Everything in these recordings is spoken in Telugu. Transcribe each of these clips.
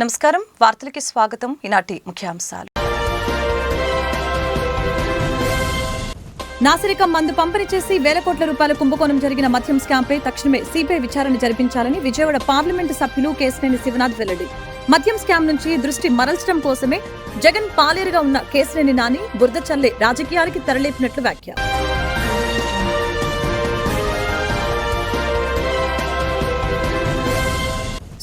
నమస్కారం. వార్తలకి స్వాగతం. ఈనాటి ముఖ్యాంశాలు. నాసిరికం మందు పంపిణీ చేసి వేల కోట్ల రూపాయల కుంభకోణం జరిగిన మద్యం స్కాంపై తక్షణమే సిబిఐ విచారణ జరిపించాలని విజయవాడ పార్లమెంటు సభ్యులు కేశినేని శివనాథ్ వెల్లడి. మద్యం స్కామ్ నుంచి దృష్టి మరల్చడం కోసమే జగన్ పాలేరుగా ఉన్న కేశినేని నాని బురద చల్లే రాజకీయాలకి తరలేపినట్లు వ్యాఖ్య.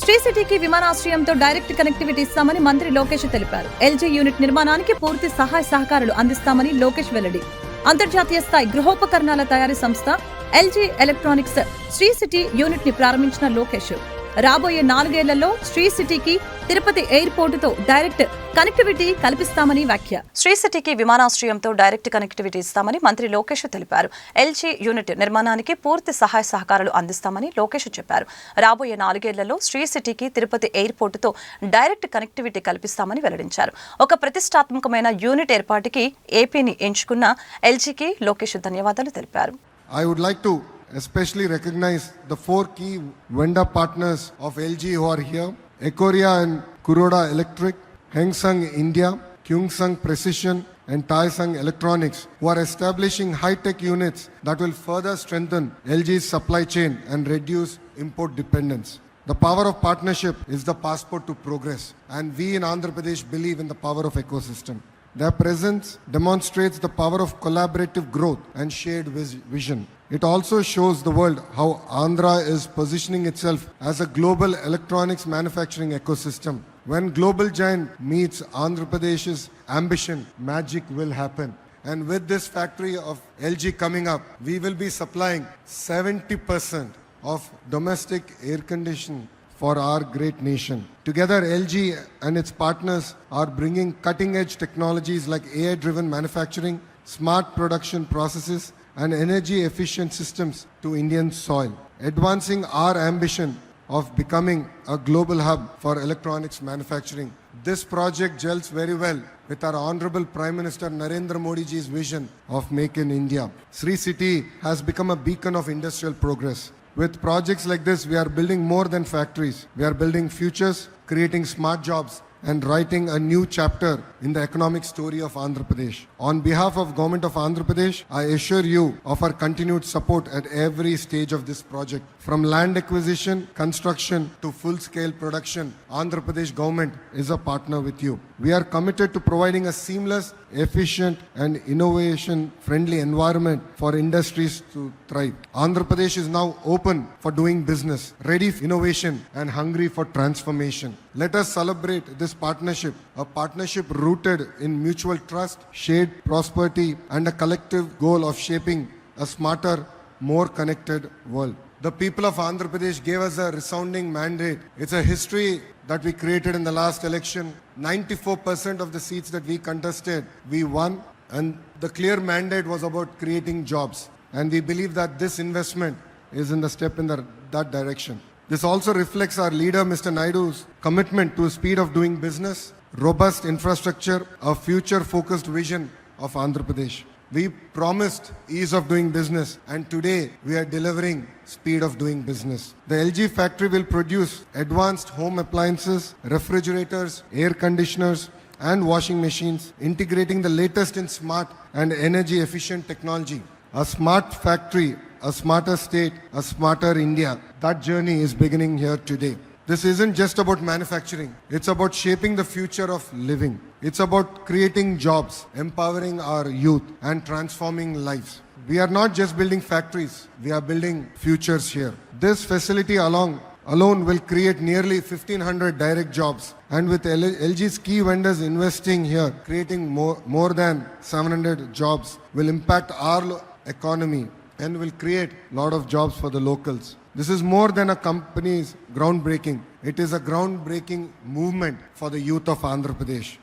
శ్రీ సిటీకి విమానాశ్రయంతో డైరెక్ట్ కనెక్టివిటీ ఇస్తామని మంత్రి లోకేష్ తెలిపారు. ఎల్జీ యూనిట్ నిర్మాణానికి పూర్తి సహాయ సహకారాలు అందిస్తామని లోకేష్ వెల్లడి. అంతర్జాతీయ స్థాయి గృహోపకరణాల తయారీ సంస్థ ఎల్జీ ఎలక్ట్రానిక్స్ శ్రీ సిటీ యూనిట్ని ప్రారంభించిన లోకేష్. రాబోయే నాలుగేళ్ళలో శ్రీ సిటీకి తిరుపతి ఎయిర్పోర్టుతో డైరెక్ట్ కనెక్టివిటీ కల్పిస్తామని వ్యాఖ్య. శ్రీ సిటీకి విమానాశ్రయంతో డైరెక్ట్ కనెక్టివిటీ ఇస్తామని మంత్రి లోకేష్ తెలిపారు. ఎల్జీ యూనిట్ నిర్మాణానికి పూర్తి సహాయ సహకారాలు అందిస్తామని లోకేష్ చెప్పారు. రాబోయే నాలుగేళ్ళలో శ్రీ సిటీకి తిరుపతి ఎయిర్పోర్టుతో డైరెక్ట్ కనెక్టివిటీ కల్పిస్తామని వెల్లడించారు. ఒక ప్రతిష్టాత్మకమైన యూనిట్ ఏర్పాటుకి ఏపీని ఎంచుకున్న ఎల్జీకి లోకేష్ ధన్యవాదాలు తెలిపారు. Would like to especially recognize the four key vendor partners of LG who are here. Ekoria and Kuroda Electric, Hengsung India, Kyungsung Precision, and Taisung Electronics, who are establishing high tech units that will further strengthen LG's supply chain and reduce import dependence. The power of partnership is the passport to progress, and we in Andhra Pradesh believe in the power of ecosystem. Their presence demonstrates the power of collaborative growth and shared vision. It also shows the world how Andhra is positioning itself as a global electronics manufacturing ecosystem. When global giant meets Andhra Pradesh's ambition, magic will happen. And with this factory of LG coming up, we will be supplying 70% of domestic air conditioning for our great nation. Together, LG and its partners are bringing cutting edge technologies like AI driven manufacturing, smart production processes, and energy efficient systems to Indian soil, advancing our ambition of becoming a global hub for electronics manufacturing. This project gels very well with our Honorable Prime Minister Narendra Modi ji's vision of Make in India. Sri City has become a beacon of industrial progress. With projects like this, we are building more than factories. We are building futures, creating smart jobs, and writing a new chapter in the economic story of Andhra Pradesh. On behalf of Government of Andhra Pradesh, I assure you of our continued support at every stage of this project. From land acquisition, construction to full-scale production, Andhra Pradesh government is a partner with you. We are committed to providing a seamless, efficient and innovation-friendly environment for industries to thrive. Andhra Pradesh is now open for doing business, ready for innovation and hungry for transformation. Let us celebrate this partnership, a partnership rooted in mutual trust, shared prosperity, and a collective goal of shaping a smarter, more connected world. The people of Andhra Pradesh gave us a resounding mandate. It's a history that we created in the last election. 94% of the seats that we contested, we won. And the clear mandate was about creating jobs. And we believe that this investment is in the step in the, that direction. This also reflects our leader, Mr. Naidu's commitment to speed of doing business, robust infrastructure, a future focused vision of Andhra Pradesh. We promised ease of doing business, and today we are delivering speed of doing business. The LG factory will produce advanced home appliances, refrigerators, air conditioners, and washing machines, integrating the latest in smart and energy efficient technology. A smart factory, a smarter state, a smarter India. That journey is beginning here today. This isn't just about manufacturing, it's about shaping the future of living. It's about creating jobs, empowering our youth, and transforming lives. We are not just building factories, we are building futures here. This facility along alone will create nearly 1500 direct jobs and with LG's key vendors investing here creating more, more than 700 jobs will impact our economy and will create a lot of jobs for the locals. This is more than a company's groundbreaking. It is a groundbreaking movement for the youth of andhra pradesh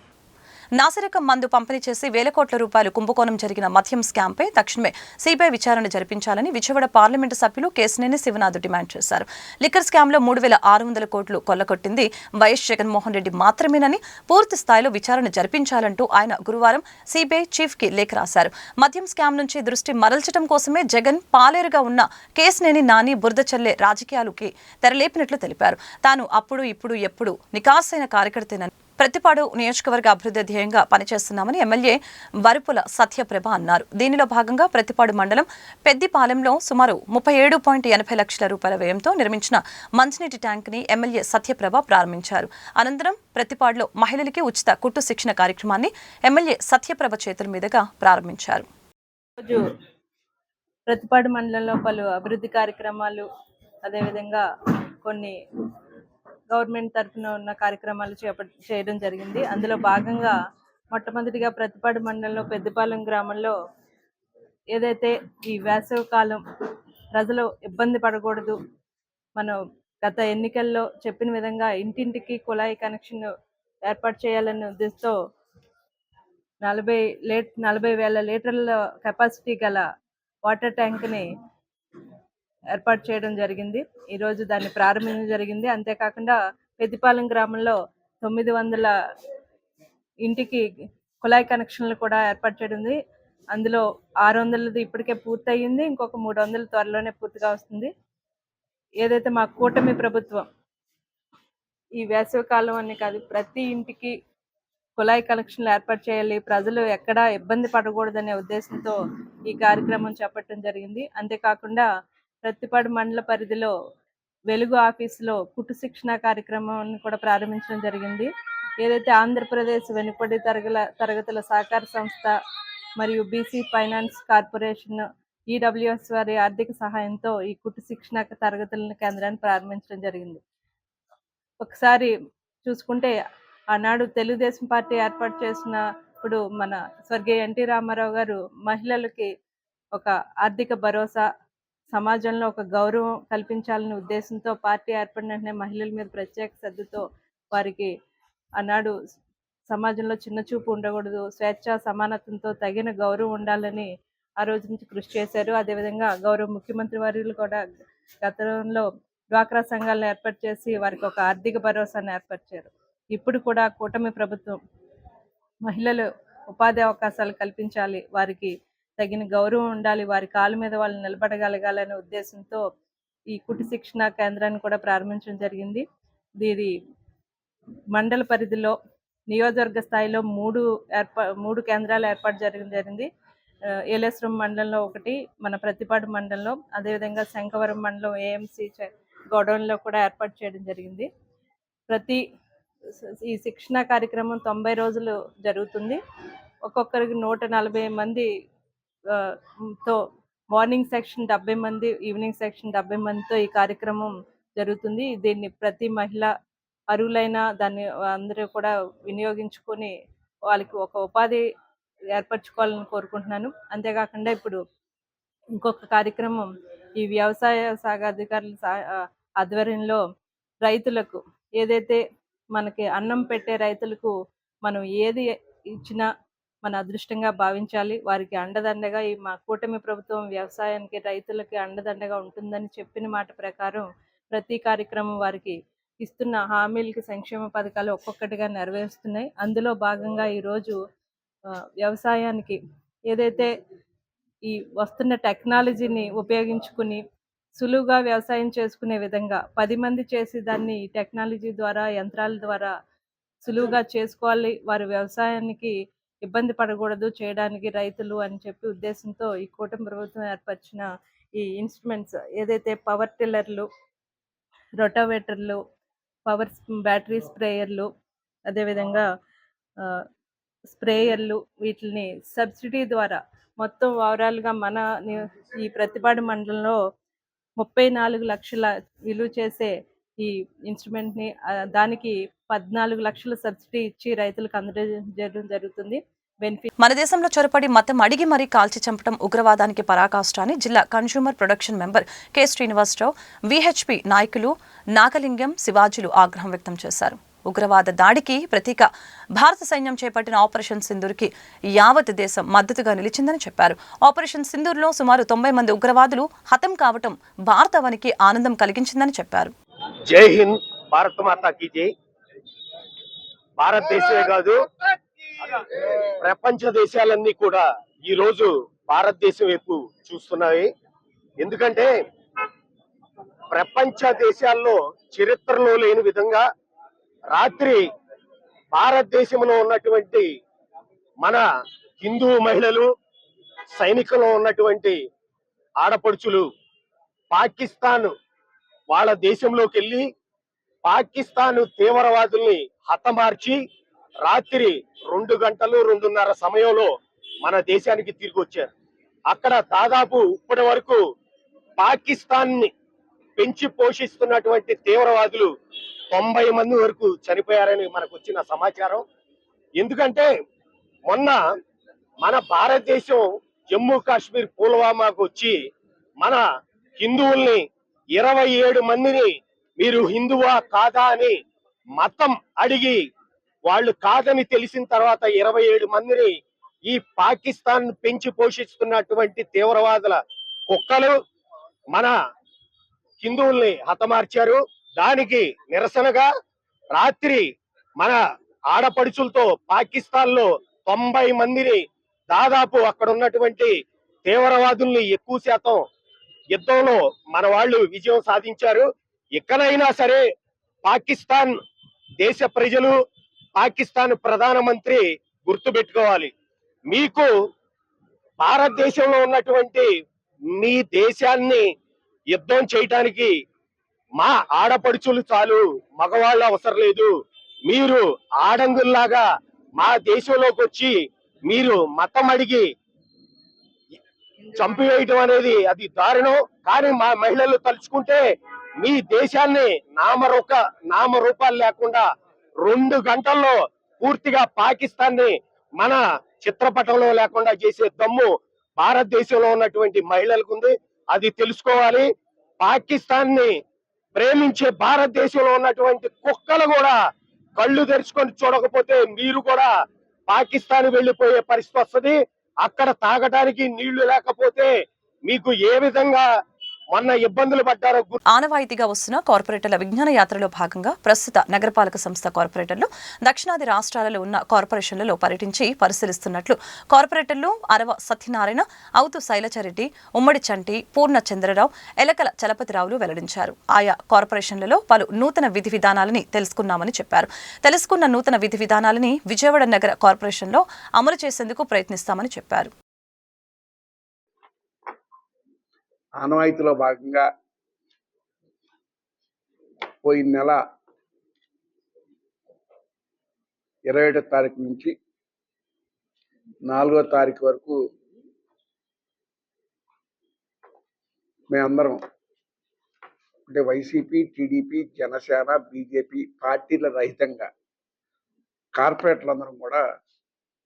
నాసిరకం మందు పంపిణీ చేసి వేల కోట్ల రూపాయలు కుంభకోణం జరిగిన మద్యం స్కామ్పై తక్షణమే సిబిఐ విచారణ జరిపించాలని విజయవాడ పార్లమెంటు సభ్యులు కేసినేని శివనాథ్ డిమాండ్ చేశారు. లిక్కర్ స్కామ్లో మూడు వేల ఆరు వందల కోట్లు కొల్లగొట్టింది వైఎస్ జగన్మోహన్ రెడ్డి మాత్రమేనని పూర్తి స్థాయిలో విచారణ జరిపించాలంటూ ఆయన గురువారం సిబిఐ చీఫ్కి లేఖ రాశారు. మద్యం స్కామ్ నుంచి దృష్టి మరల్చడం కోసమే జగన్ పాలేరుగా ఉన్న కేసినేని నాని బురద చల్లే రాజకీయాలకి తెరలేపినట్లు తెలిపారు. తాను అప్పుడు ఇప్పుడు ఎప్పుడు నికాసైన కార్యకర్తేనని ప్రతిపాడు నియోజకవర్గ అభివృద్ధి ధ్యేయంగా పనిచేస్తున్నామని ఎమ్మెల్యే వరుపుల సత్యప్రభ అన్నారు. దీనిలో భాగంగా ప్రతిపాడు మండలం పెద్దిపాలెంలో సుమారు ముప్పై ఏడు పాయింట్ ఎనభై లక్షల రూపాయల వ్యయంతో నిర్మించిన మంచినీటి ట్యాంక్ని ఎమ్మెల్యే సత్యప్రభ ప్రారంభించారు. అనంతరం ప్రతిపాడులో మహిళలకి ఉచిత కుట్టు శిక్షణ కార్యక్రమాన్ని ఎమ్మెల్యే సత్యప్రభ చేతుల మీదుగా ప్రారంభించారు. ప్రతిపాడు మండలంలో పలు అభివృద్ధి కార్యక్రమాలు అదేవిధంగా కొన్ని గవర్నమెంట్ తరఫున ఉన్న కార్యక్రమాలు చేయడం జరిగింది. అందులో భాగంగా మొట్టమొదటిగా ప్రతిపాడు మండలంలో పెద్దపాలెం గ్రామంలో ఏదైతే ఈ వేసవి కాలం ప్రజలు ఇబ్బంది పడకూడదు మనం గత ఎన్నికల్లో చెప్పిన విధంగా ఇంటింటికి కుళాయి కనెక్షన్ ఏర్పాటు చేయాలనే ఉద్దేశంతో నలభై లీట్ నలభై వేల లీటర్ల కెపాసిటీ గల వాటర్ ట్యాంక్ని ఏర్పాటు చేయడం జరిగింది. ఈరోజు దాన్ని ప్రారంభించడం జరిగింది. అంతేకాకుండా పెద్దిపాలెం గ్రామంలో తొమ్మిది వందల ఇంటికి కుళాయి కనెక్షన్లు కూడా ఏర్పాటు చేయడం ఉంది అందులో ఆరు వందలది ఇప్పటికే పూర్తయింది. ఇంకొక మూడు వందలు త్వరలోనే పూర్తిగా వస్తుంది. ఏదైతే మా కూటమి ప్రభుత్వం ఈ వేసవికాలం అని కాదు ప్రతి ఇంటికి కుళాయి కనెక్షన్లు ఏర్పాటు చేయాలి ప్రజలు ఎక్కడా ఇబ్బంది పడకూడదనే ఉద్దేశంతో ఈ కార్యక్రమం చేపట్టడం జరిగింది. అంతేకాకుండా ప్రతిపాడు మండల పరిధిలో వెలుగు ఆఫీసులో కుట్టు శిక్షణ కార్యక్రమాన్ని కూడా ప్రారంభించడం జరిగింది. ఏదైతే ఆంధ్రప్రదేశ్ వెనుకబడి తరగల తరగతుల సహకార సంస్థ మరియు బీసీ ఫైనాన్స్ కార్పొరేషన్ ఈడబ్ల్యూఎస్ వారి ఆర్థిక సహాయంతో ఈ కుట్టు శిక్షణ తరగతుల కేంద్రాన్ని ప్రారంభించడం జరిగింది. ఒకసారి చూసుకుంటే ఆనాడు తెలుగుదేశం పార్టీ ఏర్పాటు చేసినప్పుడు మన స్వర్గీయ ఎన్టీ రామారావు గారు మహిళలకి ఒక ఆర్థిక భరోసా సమాజంలో ఒక గౌరవం కల్పించాలనే ఉద్దేశంతో పార్టీ ఏర్పడిన వెంటనే మహిళల మీద ప్రత్యేక శ్రద్ధతో వారికి ఆనాడు సమాజంలో చిన్న చూపు ఉండకూడదు స్వేచ్ఛ సమానత్వంతో తగిన గౌరవం ఉండాలని ఆ రోజు నుంచి కృషి చేశారు. అదేవిధంగా గౌరవ ముఖ్యమంత్రి వర్యులు కూడా గతంలో డ్వాక్రా సంఘాలను ఏర్పాటు చేసి వారికి ఒక ఆర్థిక భరోసాను ఏర్పరిచారు ఇప్పుడు కూడా కూటమి ప్రభుత్వం మహిళలు ఉపాధి అవకాశాలు కల్పించాలి వారికి తగిన గౌరవం ఉండాలి. వారి కాళ్ళ మీద వాళ్ళు నిలబడగలగాలనే ఉద్దేశంతో ఈ కుటి శిక్షణ కేంద్రాన్ని కూడా ప్రారంభించడం జరిగింది. దీని మండల పరిధిలో నియోజకవర్గ స్థాయిలో మూడు ఏర్పా మూడు కేంద్రాలు ఏర్పాటు జరగడం జరిగింది. ఏలేశ్వరం మండలంలో ఒకటి మన ప్రతిపాడు మండలంలో అదేవిధంగా శంఖవరం మండలం ఏఎంసీ గోడౌన్లో కూడా ఏర్పాటు చేయడం జరిగింది. ప్రతి ఈ శిక్షణ కార్యక్రమం తొంభై రోజులు జరుగుతుంది. ఒక్కొక్కరికి నూట నలభై మంది తో మార్నింగ్ సెక్షన్ డెబ్బై మంది ఈవినింగ్ సెక్షన్ డెబ్బై మందితో ఈ కార్యక్రమం జరుగుతుంది. దీన్ని ప్రతి మహిళ అరువులైన దాన్ని అందరూ కూడా వినియోగించుకొని వాళ్ళకి ఒక ఉపాధి ఏర్పరచుకోవాలని కోరుకుంటున్నాను. అంతేకాకుండా ఇప్పుడు ఇంకొక కార్యక్రమం ఈ వ్యవసాయ శాఖ అధికారుల సా- ఆధ్వర్యంలో రైతులకు ఏదైతే మనకి అన్నం పెట్టే రైతులకు మనం ఏది ఇచ్చినా మన అదృష్టంగా భావించాలి. వారికి అండదండగా ఈ మా కూటమి ప్రభుత్వం వ్యవసాయానికి రైతులకి అండదండగా ఉంటుందని చెప్పిన మాట ప్రకారం ప్రతి కార్యక్రమం వారికి ఇస్తున్న హామీలకి సంక్షేమ పథకాలు ఒక్కొక్కటిగా నెరవేరుస్తున్నాయి. అందులో భాగంగా ఈరోజు వ్యవసాయానికి ఏదైతే ఈ వస్తున్న టెక్నాలజీని ఉపయోగించుకుని సులువుగా వ్యవసాయం చేసుకునే విధంగా పది మంది చేసి దాన్ని ఈ టెక్నాలజీ ద్వారా యంత్రాల ద్వారా సులువుగా చేసుకోవాలి. వారి వ్యవసాయానికి ఇబ్బంది పడకూడదు చేయడానికి రైతులు అని చెప్పి ఉద్దేశంతో ఈ కూటమి ప్రభుత్వం ఏర్పరిచిన ఈ ఇన్స్ట్రుమెంట్స్ ఏదైతే పవర్ టిల్లర్లు రొటావేటర్లు పవర్ బ్యాటరీ స్ప్రేయర్లు అదేవిధంగా స్ప్రేయర్లు వీటిని సబ్సిడీ ద్వారా మొత్తం ఓవరాల్గా మన ఈ ప్రతిపాడు మండలంలో ముప్పై నాలుగు లక్షల విలువ చేసే ఈ ఇన్స్ట్రుమెంట్ని దానికి పద్నాలుగు లక్షల సబ్సిడీ ఇచ్చి రైతులకు అందజేయడం జరుగుతుంది. మన దేశంలో చొరపడి మతం అడిగి మరీ కాల్చి చంపడం ఉగ్రవాదానికి పరాకాష్ట అని జిల్లా consumer production member K. Srinivasarao VHP నాయకులు నాగలింగం శివాజులు ఆగ్రహం వ్యక్తం చేశారు. ఉగ్రవాద దాడికి ప్రతీక భారత సైన్యం చేపట్టిన ఆపరేషన్ సింధూర్కి యావత్ దేశం మద్దతుగా నిలిచిందని చెప్పారు. ఆపరేషన్ సింధూర్లో సుమారు తొంభై మంది ఉగ్రవాదులు హతం కావటం భారతవానికి ఆనందం కలిగించిందని చెప్పారు. జై హింద్ భారత మాతా జై. భారతదేశమే కాదు ప్రపంచ దేశాలన్నీ కూడా ఈ రోజు భారతదేశం వైపు చూస్తున్నాయి. ఎందుకంటే ప్రపంచ దేశాల్లో చరిత్రలో లేని విధంగా రాత్రి భారతదేశంలో ఉన్నటువంటి మన హిందూ మహిళలు సైనికులు ఉన్నటువంటి ఆడపడుచులు పాకిస్తాన్ వాళ్ళ దేశంలోకి వెళ్ళి పాకిస్తాన్ తీవ్రవాదుల్ని హతమార్చి రాత్రి రెండు గంటలు రెండున్నర సమయంలో మన దేశానికి తిరిగి వచ్చారు. అక్కడ దాదాపు ఇప్పటి వరకు పాకిస్తాన్ని పెంచి పోషిస్తున్నటువంటి తీవ్రవాదులు తొంభై మంది వరకు చనిపోయారని మనకు వచ్చిన సమాచారం. ఎందుకంటే మొన్న మన భారతదేశం జమ్మూ కాశ్మీర్ పుల్వామాకు వచ్చి మన హిందువుల్ని ఇరవై ఏడు మందిని మీరు హిందువా కాదా అని మతం అడిగి వాళ్ళు కాదని తెలిసిన తర్వాత ఇరవై ఏడు మందిని ఈ పాకిస్తాన్ పెంచి పోషిస్తున్నటువంటి తీవ్రవాదుల కుక్కలు మన హిందువుల్ని హతమార్చారు. దానికి నిరసనగా రాత్రి మన ఆడపడుచులతో పాకిస్తాన్లో తొంభై మందిని దాదాపు అక్కడ ఉన్నటువంటి తీవ్రవాదుల్ని ఎక్కువ శాతం యుద్ధంలో మన వాళ్ళు విజయం సాధించారు. ఎక్కడైనా సరే పాకిస్తాన్ దేశ ప్రజలు పాకిస్తాన్ ప్రధానమంత్రి గుర్తుపెట్టుకోవాలి. మీకు భారతదేశంలో ఉన్నటువంటి మీ దేశాన్ని యుద్ధం చేయటానికి మా ఆడపడుచులు చాలు మగవాళ్ళు అవసరం లేదు. మీరు ఆడంగుల్లాగా మా దేశంలోకి వచ్చి మీరు మతం అడిగి చంపివేయటం అనేది అది దారుణం. కానీ మా మహిళలు తలుచుకుంటే మీ దేశాన్ని నామరూప నామరూపాలు లేకుండా రెండు గంటల్లో పూర్తిగా పాకిస్తాన్ని మన చిత్రపటంలో లేకుండా చేసే దమ్ము భారతదేశంలో ఉన్నటువంటి మహిళలకు ఉంది. అది తెలుసుకోవాలి. పాకిస్తాన్ని ప్రేమించే భారతదేశంలో ఉన్నటువంటి కుక్కలు కూడా కళ్ళు తెరుచుకొని చూడకపోతే మీరు కూడా పాకిస్తాన్ వెళ్ళిపోయే పరిస్థితి వస్తుంది. అక్కడ తాగడానికి నీళ్ళు లేకపోతే మీకు ఏ విధంగా మొన్న ఇబ్బందులు ఆనవాయితీగా వస్తున్న కార్పొరేటర్ల విజ్ఞాన యాత్రలో భాగంగా ప్రస్తుత నగరపాలక సంస్థ కార్పొరేటర్లు దక్షిణాది రాష్ట్రాలలో ఉన్న కార్పొరేషన్లలో పర్యటించి పరిశీలిస్తున్నట్లు కార్పొరేటర్లు అరవ సత్యనారాయణ అవుతు శైలచారెడ్డి ఉమ్మడి చంటి పూర్ణ చంద్రరావు ఎలకల చలపతిరావులు వెల్లడించారు. ఆయా కార్పొరేషన్లలో పలు నూతన విధి విధానాలని తెలుసుకున్నామని చెప్పారు. తెలుసుకున్న నూతన విధి విధానాలని విజయవాడ నగర కార్పొరేషన్లో అమలు చేసేందుకు ప్రయత్నిస్తామని చెప్పారు. ఆనవాయితీలో భాగంగా పోయిన నెల ఇరవై ఏడో తారీఖు నుంచి నాలుగో తారీఖు వరకు మేమందరం అంటే వైసీపీ టీడీపీ జనసేన బీజేపీ పార్టీల రహితంగా కార్పొరేటర్లందరం కూడా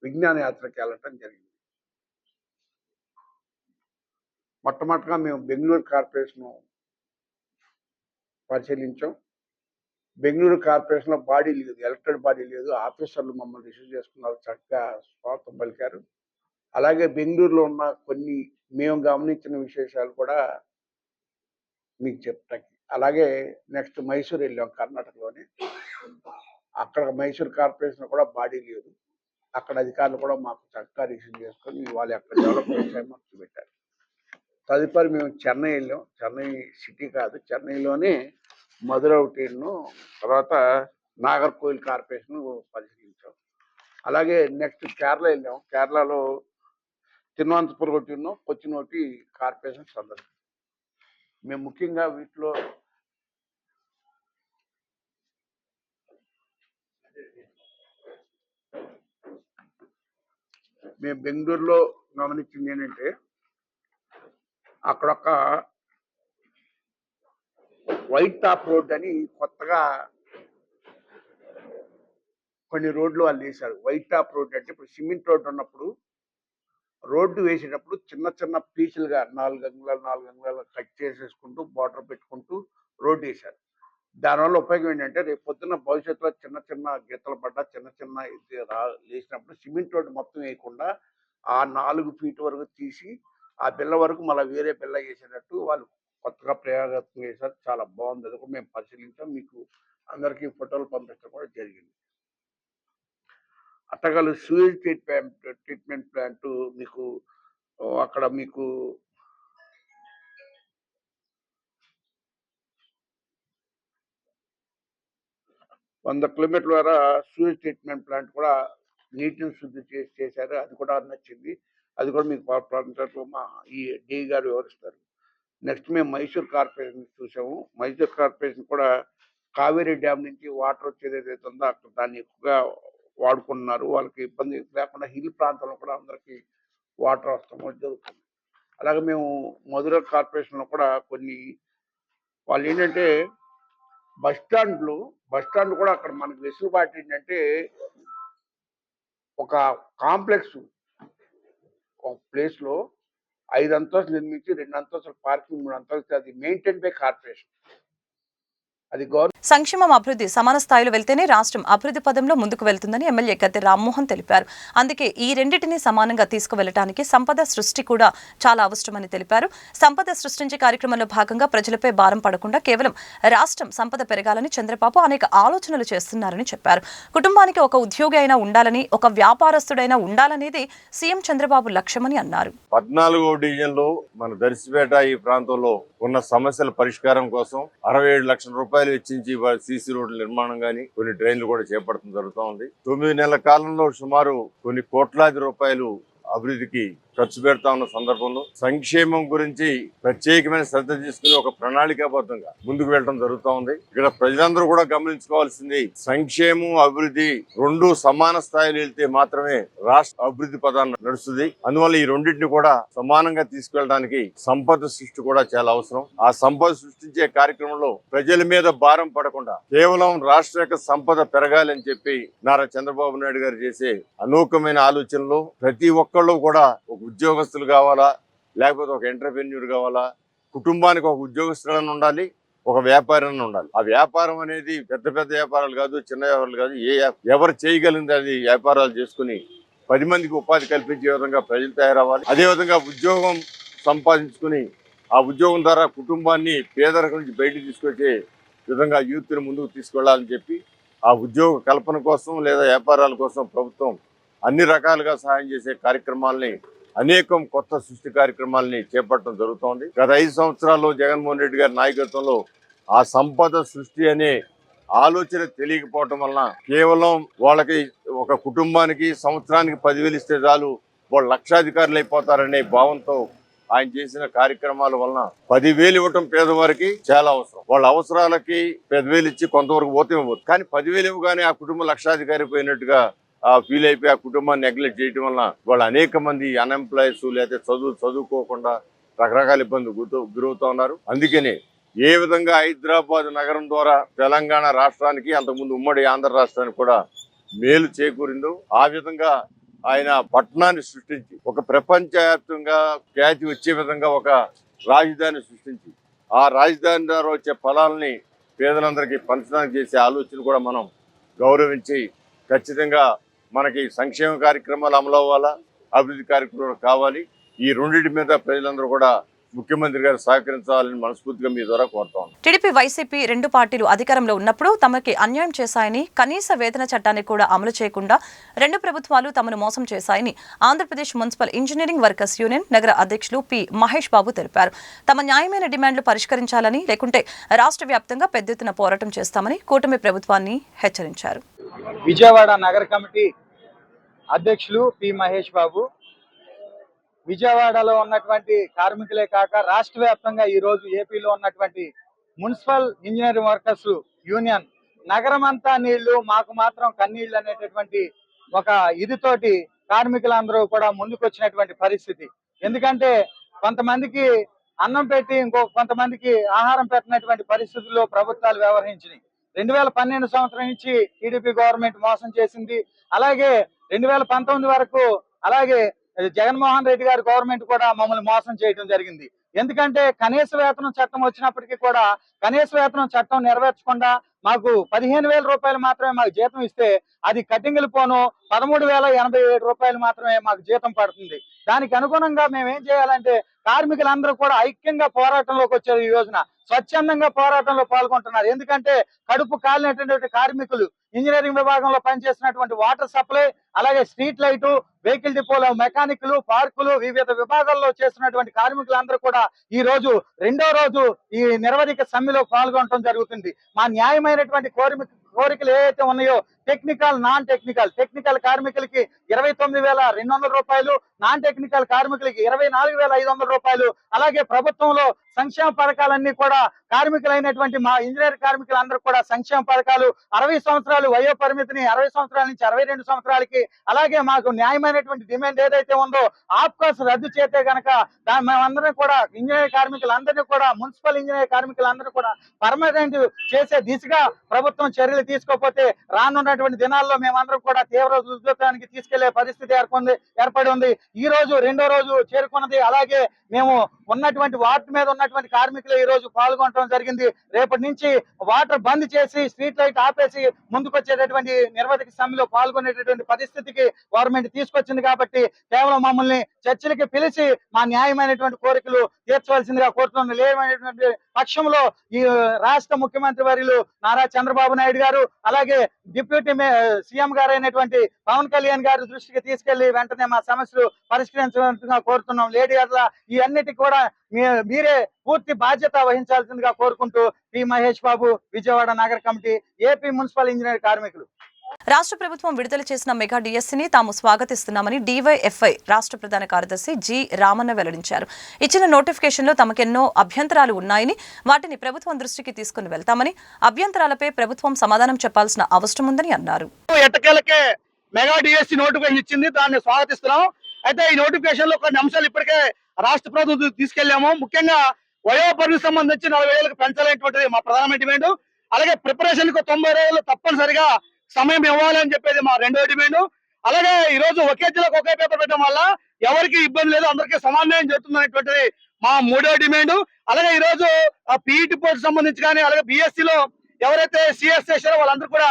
విజ్ఞాన యాత్రకి వెళ్ళటం జరిగింది. మొట్టమొదటిగా మేము బెంగళూరు కార్పొరేషన్ పరిశీలించాం. బెంగళూరు కార్పొరేషన్లో బాడీ లేదు ఎలక్టెడ్ బాడీ లేదు ఆఫీసర్లు మమ్మల్ని రిసీవ్ చేసుకున్నారు చక్కగా స్వాగతం పలికారు. అలాగే బెంగళూరులో ఉన్న కొన్ని మేము గమనించిన విశేషాలు కూడా మీకు చెప్తాకి అలాగే నెక్స్ట్ మైసూర్ వెళ్ళాం కర్ణాటకలోనే. అక్కడ మైసూర్ కార్పొరేషన్ కూడా బాడీ లేదు. అక్కడ అధికారులు కూడా మాకు చక్కగా రిసీవ్ చేసుకొని వాళ్ళు ఎక్కడ డెవలప్ చేశామో చూపెట్టారు. తదుపరి మేము చెన్నై వెళ్ళాం చెన్నై సిటీ కాదు చెన్నైలోనే మధుర ఒకటిను తర్వాత నాగర్కోయిల్ కార్పొరేషన్ పరిశీలించాం. అలాగే నెక్స్ట్ కేరళ వెళ్ళాం. కేరళలో తిరువనంతపురం ఒకటి కొచ్చిన్ ఒకటి కార్పొరేషన్ సందర్భం మేము ముఖ్యంగా వీటిలో మేము బెంగళూరులో గమనించింది ఏంటంటే అక్కడొక వైట్ టాప్ రోడ్ అని కొత్తగా కొన్ని రోడ్లు వాళ్ళు వేశారు. వైట్ టాప్ రోడ్ అంటే ఇప్పుడు సిమెంట్ రోడ్డు ఉన్నప్పుడు రోడ్డు వేసేటప్పుడు చిన్న చిన్న పీసులుగా నాలుగు అంగుళాలు నాలుగు అంగుళాలు కట్ చేసేసుకుంటూ బార్డర్ పెట్టుకుంటూ రోడ్డు వేశారు. దానివల్ల ఉపయోగం ఏంటంటే రేపు పొద్దున్న భవిష్యత్తులో చిన్న చిన్న గీతలు పడ్డ చిన్న చిన్న ఇది రా లేచినప్పుడు సిమెంట్ రోడ్డు మొత్తం వేయకుండా ఆ నాలుగు ఫీట్ వరకు తీసి ఆ పిల్ల వరకు మళ్ళీ వేరే పిల్ల చేసేటట్టు వాళ్ళు కొత్తగా ప్రయోగాత్మకం చేశారు. చాలా బాగుంది. అది కూడా మేము పరిశీలించాం. మీకు అందరికీ ఫోటోలు పంపించడం కూడా జరిగింది. అట్టగాలు సూయేజ్ ట్రీట్మెంట్ ట్రీట్మెంట్ ప్లాంట్ మీకు అక్కడ మీకు వంద కిలోమీటర్ల ద్వారా సూయేజ్ ట్రీట్మెంట్ ప్లాంట్ కూడా నీటిని శుద్ధి చేసి చేశారు. అది కూడా నచ్చింది. అది కూడా మీకు పా- మా ఈ డి గారు వివరిస్తారు. నెక్స్ట్ మేము మైసూర్ కార్పొరేషన్ చూసాము. మైసూర్ కార్పొరేషన్ కూడా కావేరీ డ్యామ్ నుంచి వాటర్ వచ్చేది ఏదైతే ఉందో అక్కడ దాన్ని ఎక్కువగా వాడుకుంటున్నారు. వాళ్ళకి ఇబ్బంది లేకుండా హిల్ ప్రాంతంలో కూడా అందరికీ వాటర్ వస్తాం జరుగుతుంది. అలాగే మేము మధుర కార్పొరేషన్లో కూడా కొన్ని వాళ్ళు ఏంటంటే బస్ స్టాండ్లు బస్ స్టాండ్ కూడా అక్కడ మనకి వెసులుబాటు ఏంటంటే ఒక కాంప్లెక్స్ ఒక ప్లేస్లో ఐదు అంతస్తులు నిర్మించి రెండు అంతస్తులు పార్కింగ్ మూడు అంతస్తులు అది మెయింటైన్ బై కార్పొరేషన్. అది గవర్నమెంట్ సంక్షేమం అభివృద్ధి సమాన స్థాయిలో వెళ్తేనే రాష్ట్రం అభివృద్ధి పదంలో ముందుకు వెళ్తుందని ఎమ్మెల్యే గద్దె రామ్మోహన్ తెలిపారు. అందుకే ఈ రెండింటిని సమానంగా తీసుకువెళ్ళడానికి సంపద సృష్టి కూడా చాలా అవసరమని తెలిపారు. సంపద సృష్టించే కార్యక్రమంలో భాగంగా ప్రజలపై భారం పడకుండా కేవలం రాష్ట్రం సంపద పెరగాలని చంద్రబాబు అనేక ఆలోచనలు చేస్తున్నారని చెప్పారు. కుటుంబానికి ఒక ఉద్యోగి అయినా ఉండాలని ఒక వ్యాపారస్తుడైనా ఉండాలనేది సీఎం చంద్రబాబు లక్ష్యమని అన్నారు. పద్నాలుగో డివిజన్ మన దర్శిపేట ఈ ప్రాంతంలో ఉన్న సమస్యల పరిష్కారం కోసం అరవై ఏడు లక్షల రూపాయలు వెచ్చించి సీసీ రోడ్ల నిర్మాణం కానీ కొన్ని డ్రైన్లు కూడా చేపట్టడం జరుగుతూ ఉంది. తొమ్మిది నెలల కాలంలో సుమారు కొన్ని కోట్లాది రూపాయలు అభివృద్ధికి ఖర్చు పెడతా ఉన్న సందర్భంలో సంక్షేమం గురించి ప్రత్యేకమైన శ్రద్ధ తీసుకుని ఒక ప్రణాళికాబద్ధంగా ముందుకు వెళ్ళడం జరుగుతూ ఉంది. ఇక్కడ ప్రజలందరూ కూడా గమనించుకోవాల్సింది సంక్షేమం అభివృద్ధి రెండు సమాన స్థాయిలో వెళ్తే మాత్రమే రాష్ట్ర అభివృద్ధి పదాన్ని నడుస్తుంది. అందువల్ల ఈ రెండింటిని కూడా సమానంగా తీసుకెళ్ళడానికి సంపద సృష్టి కూడా చాలా అవసరం. ఆ సంపద సృష్టించే కార్యక్రమంలో ప్రజల మీద భారం పడకుండా కేవలం రాష్ట్ర యొక్క సంపద పెరగాలని చెప్పి నారా చంద్రబాబు నాయుడు గారు చేసే అనూకమైన ఆలోచనలు ప్రతి ఒక్కళ్ళు కూడా ఒక ఉద్యోగస్తులు కావాలా? లేకపోతే ఒక ఎంటర్ప్రెన్యూర్ కావాలా? కుటుంబానికి ఒక ఉద్యోగస్తుడని ఉండాలి ఒక వ్యాపారాన్ని ఉండాలి. ఆ వ్యాపారం అనేది పెద్ద పెద్ద వ్యాపారాలు కాదు చిన్న వ్యాపారాలు కాదు ఏ ఎవరు చేయగలిగింది అది వ్యాపారాలు చేసుకుని పది మందికి ఉపాధి కల్పించే విధంగా ప్రజలు తయారవ్వాలి. అదే విధంగా ఉద్యోగం సంపాదించుకుని ఆ ఉద్యోగం ద్వారా కుటుంబాన్ని పేదరికం నుంచి బయటకు తీసుకొచ్చే విధంగా యూత్ని ముందుకు తీసుకెళ్ళాలని చెప్పి ఆ ఉద్యోగ కల్పన కోసం లేదా వ్యాపారాల కోసం ప్రభుత్వం అన్ని రకాలుగా సహాయం చేసే కార్యక్రమాల్ని అనేకం కొత్త సృష్టి కార్యక్రమాలని చేపట్టడం జరుగుతోంది. గత ఐదు సంవత్సరాల్లో జగన్మోహన్ రెడ్డి గారి నాయకత్వంలో ఆ సంపద సృష్టి అనే ఆలోచన తెలియకపోవటం వలన కేవలం వాళ్ళకి ఒక కుటుంబానికి సంవత్సరానికి పదివేలు ఇస్తే చాలు వాళ్ళు లక్షాధికారులు అయిపోతారనే భావంతో ఆయన చేసిన కార్యక్రమాల వలన పదివేలు ఇవ్వటం పేదవారికి చాలా అవసరం. వాళ్ళ అవసరాలకి పదివేలు ఇచ్చి కొంతవరకు పోతే ఇవ్వదు కానీ పదివేలు ఇవ్వగానే ఆ కుటుంబం లక్షాధికారి పోయినట్టుగా ఫీల్ అయిపోయి ఆ కుటుంబాన్ని నెగ్లెక్ట్ చేయడం వల్ల వాళ్ళు అనేక మంది అన్ఎంప్లాయీస్ లేకపోతే చదువు చదువుకోకుండా రకరకాల ఇబ్బందులు గురవుతూ గురవుతూ ఉన్నారు. అందుకనే ఏ విధంగా హైదరాబాద్ నగరం ద్వారా తెలంగాణ రాష్ట్రానికి అంతకుముందు ఉమ్మడి ఆంధ్ర రాష్ట్రానికి కూడా మేలు చేకూరిందో ఆ విధంగా ఆయన పట్టణాన్ని సృష్టించి ఒక ప్రపంచవ్యాప్తంగా ఖ్యాతి వచ్చే విధంగా ఒక రాజధాని సృష్టించి ఆ రాజధాని ద్వారా వచ్చే ఫలాల్ని పేదలందరికీ పంచడానికి చేసే ఆలోచన కూడా మనం గౌరవించి ఖచ్చితంగా మనకి సంక్షేమ కార్యక్రమాలు అమలు అవ్వాలా అభివృద్ధి కార్యక్రమాలు కావాలి. ఈ రెండింటి మీద ప్రజలందరూ కూడా ముఖ్యమంత్రి గారు సహకరించాలని మనస్ఫూర్తిగా మీ ద్వారా కోరుతా ఉన్నాం. టీడీపీ వైసీపీ రెండు పార్టీలు అధికారంలో ఉన్నప్పుడు తమకి అన్యాయం చేశాయని కనీస వేతన చట్టాన్ని కూడా అమలు చేయకుండా రెండు ప్రభుత్వాలు తమను మోసం చేశాయని Andhra Pradesh municipal engineering workers union నగర అధ్యక్షులు పి. మహేష్ బాబు తెలిపారు. తమ న్యాయమైన డిమాండ్లు పరిష్కరించాలని లేకుంటే రాష్ట్ర వ్యాప్తంగా పెద్ద ఎత్తున పోరాటం చేస్తామని కూటమి ప్రభుత్వాన్ని హెచ్చరించారు. విజయవాడ నగర కమిటీ అధ్యక్షులు పి. మహేష్ బాబు విజయవాడలో ఉన్నటువంటి కార్మికులే కాక రాష్ట్ర వ్యాప్తంగా ఈ రోజు ఏపీలో ఉన్నటువంటి మున్సిపల్ ఇంజనీరింగ్ వర్కర్స్ యూనియన్ నగరం అంతా నీళ్ళు మాకు మాత్రం కన్నీళ్ళు అనేటటువంటి ఒక ఇదితోటి కార్మికులందరూ కూడా ముందుకొచ్చినటువంటి పరిస్థితి. ఎందుకంటే కొంతమందికి అన్నం పెట్టి ఇంకో కొంతమందికి ఆహారం పెట్టినటువంటి పరిస్థితుల్లో ప్రభుత్వాలు వ్యవహరించినాయి. రెండు వేల పన్నెండు సంవత్సరం నుంచి టీడీపీ గవర్నమెంట్ మోసం చేసింది. అలాగే రెండు వేల పంతొమ్మిది వరకు అలాగే జగన్మోహన్ రెడ్డి గారి గవర్నమెంట్ కూడా మమ్మల్ని మోసం చేయడం జరిగింది. ఎందుకంటే కనీస వేతనం చట్టం వచ్చినప్పటికీ కూడా కనీస వేతనం చట్టం నెరవేర్చకుండా మాకు పదిహేను వేల రూపాయలు మాత్రమే మాకు జీతం ఇస్తే అది కటింగులు పోను పదమూడు వేల ఎనభై ఏడు రూపాయలు మాత్రమే మాకు జీతం పడుతుంది. దానికి అనుగుణంగా మేము ఏం చేయాలంటే కార్మికులందరూ కూడా ఐక్యంగా పోరాటంలోకి వచ్చారు ఈ రోజున. స్వచ్ఛందంగా పోరాటంలో పాల్గొంటున్నారు. ఎందుకంటే కడుపు కాలినటువంటి కార్మికులు ఇంజనీరింగ్ విభాగంలో పనిచేసినటువంటి వాటర్ సప్లై అలాగే స్ట్రీట్ లైట్ వెహికల్ డిపోల మెకానిక్లు పార్కులు వివిధ విభాగాల్లో చేస్తున్నటువంటి కార్మికులందరూ కూడా ఈ రోజు రెండో రోజు ఈ నిర్వధిక సమ్మెలో పాల్గొనడం జరుగుతుంది. మా న్యాయమైనటువంటి కోరిక కోరికలు ఏవైతే ఉన్నాయో టెక్నికల్ నాన్ టెక్నికల్ టెక్నికల్ కార్మికులకి ఇరవై తొమ్మిది వేల రెండు వందల రూపాయలు నాన్ టెక్నికల్ కార్మికులకి ఇరవై నాలుగు వేల ఐదు వందల రూపాయలు. అలాగే ప్రభుత్వంలో సంక్షేమ పథకాలన్నీ కూడా కార్మికులైనటువంటి మా ఇంజనీర్ కార్మికులందరూ కూడా సంక్షేమ పథకాలు. అరవై సంవత్సరాలు వయో పరిమితిని అరవై సంవత్సరాల నుంచి అరవై రెండు సంవత్సరాలకి అలాగే మాకు న్యాయమైనటువంటి డిమాండ్ ఏదైతే ఉందో ఆఫ్కోర్స్ రద్దు చేస్తే గనక దా- మేమందరం కూడా ఇంజనీర్ కార్మికులందరినీ కూడా మున్సిపల్ ఇంజనీర్ కార్మికులందరూ కూడా పర్మనెంట్ చేసే దిశగా ప్రభుత్వం చర్యలు తీసుకోకపోతే రానున్నటువంటి దినాల్లో మేమందరం కూడా తీవ్ర ఉద్యోగానికి తీసుకెళ్ళే పరిస్థితి ఏర్పడింది ఏర్పడి ఉంది. ఈ రోజు రెండో రోజు చేరుకున్నది. అలాగే మేము ఉన్నటువంటి వార్డు మీద ఉన్నటువంటి కార్మికులు ఈ రోజు పాల్గొనడం జరిగింది. రేపటి నుంచి వాటర్ బంద్ చేసి స్ట్రీట్ లైట్ ఆపేసి ముందుకొచ్చేటటువంటి నిర్వధిక సమ్మెలో పాల్గొనేటటువంటి పరిస్థితికి గవర్నమెంట్ తీసుకొచ్చింది కాబట్టి కేవలం మమ్మల్ని చర్చలకి పిలిచి మా న్యాయమైనటువంటి కోరికలు తీర్చవలసిందిగా కోరుతున్నాం. లేవైనటువంటి పక్షంలో ఈ రాష్ట్ర ముఖ్యమంత్రి వర్యులు నారా చంద్రబాబు నాయుడు గారు అలాగే డిప్యూటీ సీఎం గారు అయినటువంటి పవన్ కళ్యాణ్ గారి దృష్టికి తీసుకెళ్ళి వెంటనే మా సమస్యలు పరిష్కరించినట్టుగా కోరుతున్నాం. లేడీ అట్లా ఇవన్నిటి అన్నిటికి కూడా మీరే పూర్తి బాధ్యత వహించాల్సిందిగా కోరుకుంటూ పి మహేష్ బాబు విజయవాడ నగర కమిటీ ఏపీ మున్సిపల్ ఇంజనీర్ కార్మికులు. రాష్ట్ర ప్రభుత్వం విడుదల చేసిన మెగా డిఎస్సిని తాము స్వాగతిస్తున్నామని డివైఎఫ్ఐ రాష్ట్ర ప్రధాన కార్యదర్శి జి రామన్న వెల్లడించారు. ఇచ్చిన నోటిఫికేషన్లో తమకెన్నో అభ్యంతరాలు ఉన్నాయని వాటిని ప్రభుత్వం దృష్టికి తీసుకుని వెళ్తామని అభ్యంతరాలపై ప్రభుత్వం సమాధానం చెప్పాల్సిన అవసరం ఉందని అన్నారు. మెగా డిఎస్సి నోటిఫికేషన్ ఇచ్చింది దాన్ని స్వాగతిస్తున్నాం. అయితే ఈ నోటిఫికేషన్లో కొన్ని అంశాలు ఇప్పటికే రాష్ట్ర ప్రభుత్వం తీసుకెళ్ళాము ముఖ్యంగా వయోపరిమితి సంబంధించి నలభై వేలకు పెంచాలనేటువంటిది మా ప్రధానమైన డిమాండ్ అలాగే ప్రిపరేషన్కు తొంభై రోజులు తప్పనిసరిగా సమయం ఇవ్వాలని చెప్పేది మా రెండో డిమాండ్. అలాగే ఈ రోజు ఒకే జిల్లాకు ఒకే పేపర్ పెట్టడం వల్ల ఎవరికి ఇబ్బంది లేదు అందరికీ సమాన్యాయం జరుగుతుంది అనేటువంటిది మా మూడో డిమాండ్. అలాగే ఈ రోజు పీఈటి పోస్ట్ సంబంధించి కానీ అలాగే బిఎస్సి లో ఎవరైతే సిఎస్ చేశారో వాళ్ళందరూ కూడా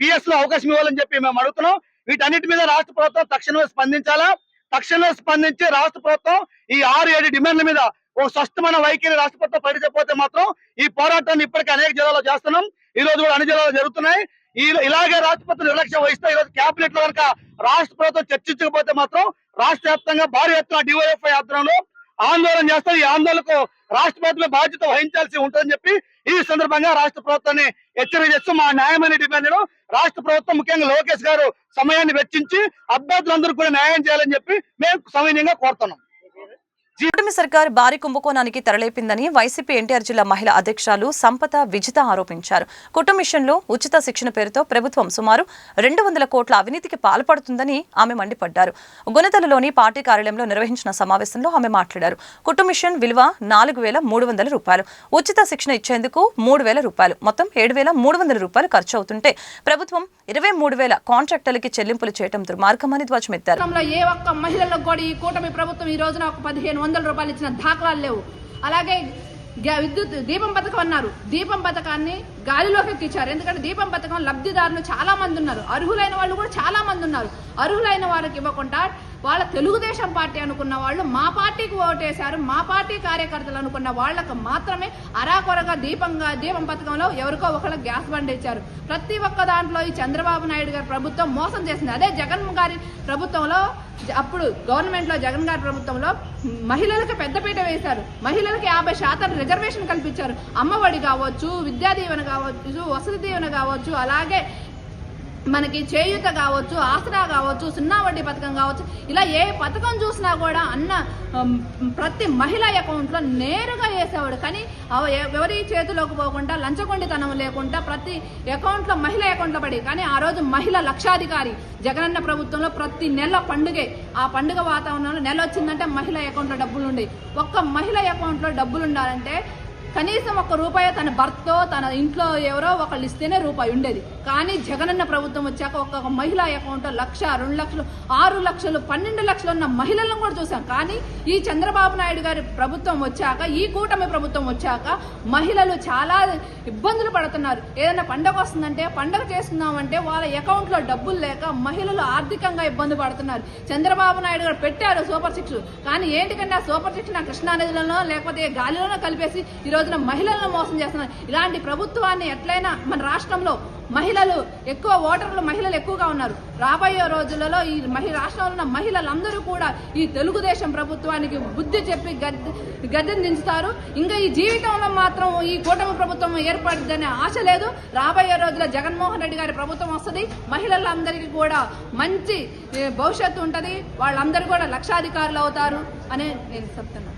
పిఎస్లో అవకాశం ఇవ్వాలని చెప్పి మేము అడుగుతున్నాం. వీటన్నిటి మీద రాష్ట్ర ప్రభుత్వం తక్షణమే స్పందించాలా? తక్షణమే స్పందించి రాష్ట్ర ప్రభుత్వం ఈ ఆరు ఏడు డిమాండ్ల మీద ఓ స్పష్టమైన వైఖరి రాష్ట్ర ప్రభుత్వం పడిపోతే మాత్రం ఈ పోరాటాన్ని ఇప్పటికీ అనేక జిల్లాలో చేస్తున్నాం. ఈ రోజు కూడా అన్ని జిల్లాలో జరుగుతున్నాయి. ఇలాగే రాష్ట్రపతి నిర్లక్ష్యం వహిస్తే ఈ రోజు క్యాబినెట్లో కనుక రాష్ట్ర ప్రభుత్వం చర్చించకపోతే మాత్రం రాష్ట్ర వ్యాప్తంగా భారీ ఎత్తున డివైఎఫ్ఐ ఆధ్వర్యంలో ఆందోళన చేస్తారు. ఈ ఆందోళనకు రాష్ట్ర ప్రభుత్వం బాధ్యత వహించాల్సి ఉంటుందని చెప్పి ఈ సందర్భంగా రాష్ట్ర ప్రభుత్వాన్ని హెచ్చరిక చేస్తూ మా న్యాయమైన డిమాండ్ను రాష్ట్ర ప్రభుత్వం ముఖ్యంగా లోకేష్ గారు సమయాన్ని వెచ్చించి అభ్యర్థులందరూ కూడా న్యాయం చేయాలని చెప్పి మేము సమయంగా కోరుతున్నాం. కూటమి సర్కార్ భారీ కుంభకోణానికి తెరలేపిందని వైసీపీ ఎన్టీఆర్ జిల్లా మహిళా అధ్యక్షురాలు సంపత విజిత ఆరోపించారు. కుటుంబిషన్లో ఉచిత శిక్షణ పేరుతో ప్రభుత్వం సుమారు రెండు వందల కోట్ల అవినీతికి పాల్పడుతుందని ఆమె మండిపడ్డారు. గుణదలలోని పార్టీ కార్యాలయంలో నిర్వహించిన సమావేశంలో ఆమె మాట్లాడారు. కుటుంబిషన్ విలువ నాలుగు వేల మూడు వందల రూపాయలు. ఉచిత శిక్షణ ఇచ్చేందుకు మూడు వేల రూపాయలు. మొత్తం ఏడు వేల మూడు వందల రూపాయలు ఖర్చు అవుతుంటే ప్రభుత్వం ఇరవై మూడు వేల కాంట్రాక్టర్లకి చెల్లింపులు చేయడం దుర్మార్గమని ధ్వజమెత్తారు. ఏ ఒక్క మహిళలకు కూడా ఈ కూటమి ప్రభుత్వం ఈ రోజున ఒక పదిహేను వందల రూపాయలు ఇచ్చిన దాఖలాలు లేవు. అలాగే గ- విద్యుత్ దీపం పథకం అన్నారు దీపం పథకాన్ని గాలిలోకి ఎక్కించారు. ఎందుకంటే దీపం పథకం లబ్ధిదారులు చాలా మంది ఉన్నారు. అర్హులైన వాళ్ళు కూడా చాలా మంది ఉన్నారు. అర్హులైన వాళ్ళకి ఇవ్వకుండా వాళ్ళ తెలుగుదేశం పార్టీ అనుకున్న వాళ్ళు మా పార్టీకి ఓటేశారు. మా పార్టీ కార్యకర్తలు అనుకున్న వాళ్ళకు మాత్రమే అరాకొరగా దీపంగా దీపం పథకంలో ఎవరికో ఒకళ్ళ గ్యాస్ బండ్ ఇచ్చారు. ప్రతి ఒక్క దాంట్లో ఈ చంద్రబాబు నాయుడు గారి ప్రభుత్వం మోసం చేసింది. అదే జగన్ గారి ప్రభుత్వంలో జ- అప్పుడు గవర్నమెంట్లో జగన్ గారి ప్రభుత్వంలో మహిళలకు పెద్దపీట వేశారు. మహిళలకు యాభై శాతం రిజర్వేషన్ కల్పించారు. అమ్మఒడి కావచ్చు విద్యా కావచ్చు కావచ్చు వసతి దీవెన కావచ్చు అలాగే మనకి చేయూత కావచ్చు ఆసరా కావచ్చు సున్నా వడ్డీ పథకం కావచ్చు ఇలా ఏ పథకం చూసినా కూడా అన్న ప్రతి మహిళ అకౌంట్లో నేరుగా వేసేవాడు. కానీ ఎవరి చేతిలోకి పోకుండా లంచగొండితనం లేకుండా ప్రతి అకౌంట్లో మహిళ అకౌంట్లో పడి కానీ ఆ రోజు మహిళ లక్షాధికారి. జగనన్న ప్రభుత్వంలో ప్రతి నెల పండుగే. ఆ పండుగ వాతావరణంలో నెల వచ్చిందంటే మహిళ అకౌంట్లో డబ్బులు ఉండేవి ఒక్క మహిళ అకౌంట్లో డబ్బులు ఉండాలంటే కనీసం ఒక్క రూపాయి తన భర్తో తన ఇంట్లో ఎవరో ఒకళ్ళు ఇస్తేనే రూపాయి ఉండేది. కానీ జగనన్న ప్రభుత్వం వచ్చాక ఒక్కొక్క మహిళ అకౌంట్ లక్ష రెండు లక్షలు ఆరు లక్షలు పన్నెండు లక్షలు ఉన్న మహిళలను కూడా చూసాం కానీ ఈ చంద్రబాబు నాయుడు గారి ప్రభుత్వం వచ్చాక ఈ కూటమి ప్రభుత్వం వచ్చాక మహిళలు చాలా ఇబ్బందులు పడుతున్నారు. ఏదైనా పండగ వస్తుందంటే పండగ చేసుకుందామంటే వాళ్ళ అకౌంట్లో డబ్బులు లేక మహిళలు ఆర్థికంగా ఇబ్బంది పడుతున్నారు. చంద్రబాబు నాయుడు గారు పెట్టారు సూపర్ సిక్స్. కానీ ఏంటికంటే ఆ సూపర్ సిక్స్ నా కృష్ణానదిలోనో లేకపోతే గాలిలోనో కలిపేసి ఈరోజు రోజున మహిళలను మోసం చేస్తున్నారు. ఇలాంటి ప్రభుత్వాన్ని ఎట్లయినా మన రాష్ట్రంలో మహిళలు ఎక్కువ ఓటర్లు మహిళలు ఎక్కువగా ఉన్నారు. రాబోయే రోజులలో ఈ మహి రాష్ట్రంలో ఉన్న మహిళలందరూ కూడా ఈ తెలుగుదేశం ప్రభుత్వానికి బుద్ధి చెప్పి గద్దె గద్దెను దించుతారు. ఇంకా ఈ జీవితంలో మాత్రం ఈ కూటమి ప్రభుత్వం ఏర్పడిద్దనే ఆశ లేదు. రాబోయే రోజుల్లో జగన్మోహన్ రెడ్డి గారి ప్రభుత్వం వస్తుంది. మహిళలందరికీ కూడా మంచి భవిష్యత్తు ఉంటుంది. వాళ్ళందరూ కూడా లక్షాధికారులు అవుతారు అనే నేను చెప్తున్నాను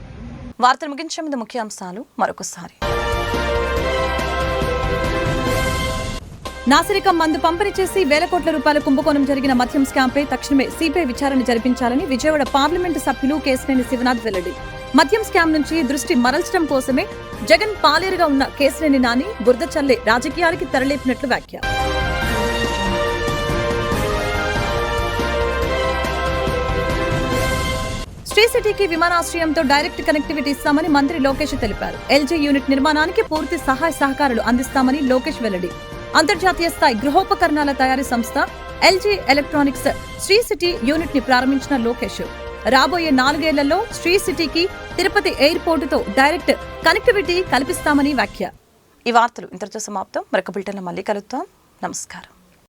వార్తలు ముగించే ముందు ముఖ్యాంశాలు మరొకసారి. నాసిరికం మందు పంపిణీ చేసి వేల కోట్ల రూపాయల కుంభకోణం జరిగిన మద్యం స్కాంపై తక్షణమే సిబిఐ విచారణ జరిపించాలని విజయవాడ పార్లమెంటు సభ్యులు కేశినేని శివనాథ్ వెల్లడి. మద్యం స్కామ్ నుంచి దృష్టి మరల్చడం కోసమే జగన్ పాలేరుగా ఉన్న కేశినేని నాని బురద చల్లే రాజకీయాలకి తెరలేపినట్లు వ్యాఖ్య. శ్రీ సిటీకి విమానాశ్రయంతో డైరెక్ట్ కనెక్టివిటీ ఇస్తామని మంత్రి లోకేష్ తెలిపారు. ఎల్జీ యూనిట్ నిర్మాణానికి పూర్తి సహాయ సహకారాలు అందిస్తామని లోకేష్ వెల్లడి. అంతర్జాతీయ స్థాయి గృహోపకరణాల తయారీ సంస్థ ఎల్జీ ఎలక్ట్రానిక్స్ శ్రీ సిటీ యూనిట్ని ప్రారంభించిన లోకేష్. రాబోయే నాలుగేళ్ళలో శ్రీ సిటీకి తిరుపతి ఎయిర్పోర్టుతో డైరెక్ట్ కనెక్టివిటీ కల్పిస్తామని వ్యాఖ్య. ఈ వార్తలు ఇంతటితో సమాప్తం. మరొక బులెటిన్లో మళ్ళీ కలుద్దాం. నమస్కారం.